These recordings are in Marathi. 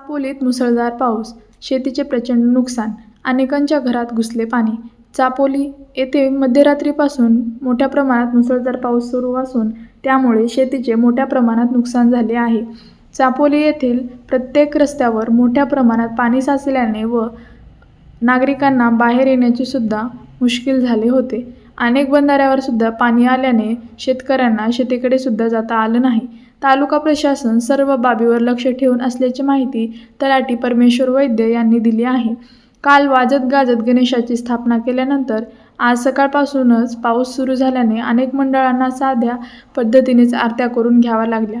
चापोलीत मुसळधार पाऊस शेतीचे प्रचंड नुकसान अनेकांच्या घरात घुसले पाणी. चापोली येथे मध्यरात्रीपासून मोठ्या प्रमाणात मुसळधार पाऊस सुरू असून त्यामुळे शेतीचे मोठ्या प्रमाणात नुकसान झाले आहे. चापोली येथील प्रत्येक रस्त्यावर मोठ्या प्रमाणात पाणी साचल्याने व नागरिकांना बाहेर येण्याचे सुद्धा मुश्किल झाले होते. अनेक बंधाऱ्यावर सुद्धा पाणी आल्याने शेतकऱ्यांना शेतीकडे सुद्धा जाता आलं नाही. तालुका प्रशासन सर्व बाबीवर लक्ष ठेवून असल्याची माहिती तलाठी परमेश्वर वैद्य यांनी दिली आहे. काल वाजत गाजत गणेशाची स्थापना केल्यानंतर आज सकाळपासूनच पाऊस सुरू झाल्याने अनेक मंडळांना साध्या पद्धतीनेच आरत्या करून घ्याव्या लागल्या.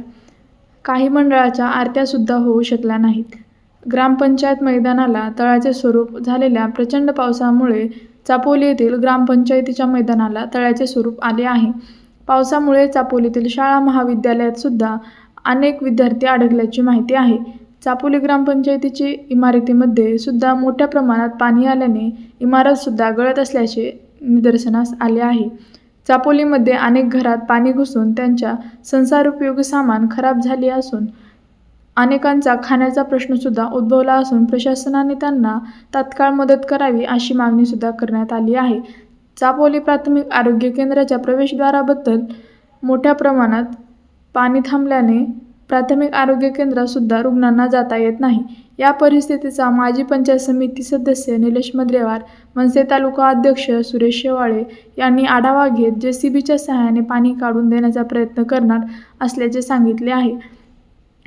काही मंडळाच्या आरत्यासुद्धा होऊ शकल्या नाहीत. ग्रामपंचायत मैदानाला तळाचे स्वरूप झालेल्या प्रचंड पावसामुळे चापोली येथील ग्रामपंचायतीच्या मैदानाला तळ्याचे स्वरूप आले आहे. पावसामुळे चापोलीतील शाळा महाविद्यालयात सुद्धा अनेक विद्यार्थी अडकल्याची माहिती आहे. चापोली ग्रामपंचायतीची इमारतीमध्ये सुद्धा मोठ्या प्रमाणात पाणी आल्याने इमारतसुद्धा गळत असल्याचे निदर्शनास आले आहे. चापोलीमध्ये अनेक घरात पाणी घुसून त्यांच्या संसारोपयोगी सामान खराब झाले असून अनेकांचा खाण्याचा प्रश्नसुद्धा उद्भवला असून प्रशासनाने त्यांना तात्काळ मदत करावी अशी मागणीसुद्धा करण्यात आली आहे. चापोली प्राथमिक आरोग्य केंद्राच्या प्रवेशद्वाराबद्दल मोठ्या प्रमाणात पाणी थांबल्याने प्राथमिक आरोग्य केंद्रातसुद्धा रुग्णांना जाता येत नाही. या परिस्थितीचा माजी पंचायत समिती सदस्य निलेश मद्रेवार मनसे तालुका अध्यक्ष सुरेश शेवाळे यांनी आढावा घेत जे सी बीच्या सहाय्याने पाणी काढून देण्याचा प्रयत्न करणार असल्याचे सांगितले आहे.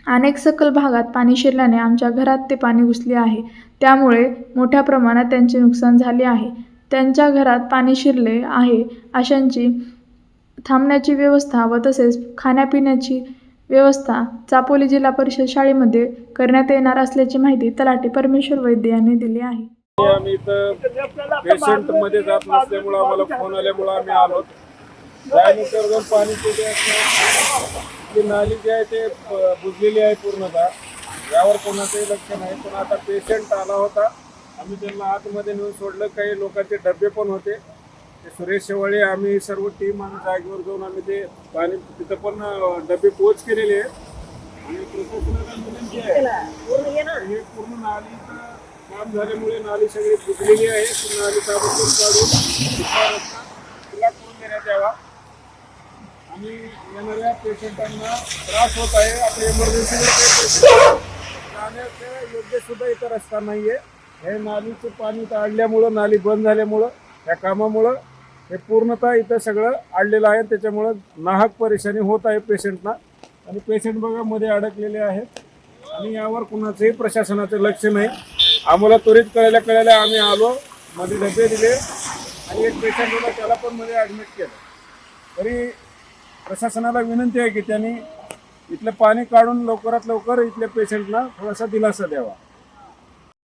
अनेक सकल भागात पाणी शिरल्याने आमच्या घरात ते पाणी घुसले आहे. त्यामुळे मोठ्या प्रमाणात त्यांचे नुकसान झाले आहे. त्यांच्या घरात पाणी शिरले आहे. अशांची थांबण्याची व्यवस्था व तसेच खाण्यापिण्याची व्यवस्था चापोली जिल्हा परिषद शाळेमध्ये करण्यात येणार असल्याची माहिती तलाठी परमेश्वर वैद्य यांनी दिली आहे. आम्ही इथं पेशंटमध्ये जात नसल्यामुळं आम्हाला फोन आल्यामुळं आम्ही आलो. त्यानंतर जर पाणी कुठे ती नाली जी आहे ते बुजलेली आहे पूर्णतः. यावर कोणाचंही लक्ष नाही. पण आता पेशंट आला होता. आम्ही त्यांना आतमध्ये नेऊन सोडलं. काही लोकांचे डबे पण होते. ते सुरेश शेवाळे आम्ही सर्व टीम आणि जागेवर जाऊन आम्ही ते पाणी तिथं पण डबे पोच केलेले आहेत. आणि प्रशासनाला विनंती आहे. हे पूर्ण नालीचं काम झाल्यामुळे नाली सगळी फुटलेली आहे. ती नाली ताबडतोब काढून रस्ता खुला करून देण्यात यावा. आणि येणाऱ्या पेशंटांना त्रास होत आहे. आपल्या इमर्जन्सीमध्ये जाण्याचं योग्य सुद्धा इथं रस्ता नाही आहे हे नालीचं पाणी तर अडल्यामुळं नाली बंद झाल्यामुळं या कामामुळं हे पूर्णतः इथं सगळं अडलेलं आहे. त्याच्यामुळं नाहक परेशानी होत आहे पेशंटना आणि पेशंट बघा मध्ये अडकलेले आहेत. आणि यावर कुणाचंही प्रशासनाचं लक्ष नाही. आम्हाला त्वरित कळायला कळायला आम्ही आलो. मध्ये डबे दिले. आणि एक पेशंट होता त्याला पण मध्ये ॲडमिट केलं. तरी प्रशासनाला विनंती आहे की त्यांनी इथलं पाणी काढून लवकरात लवकर इथल्या पेशंटना थोडासा दिलासा द्यावा.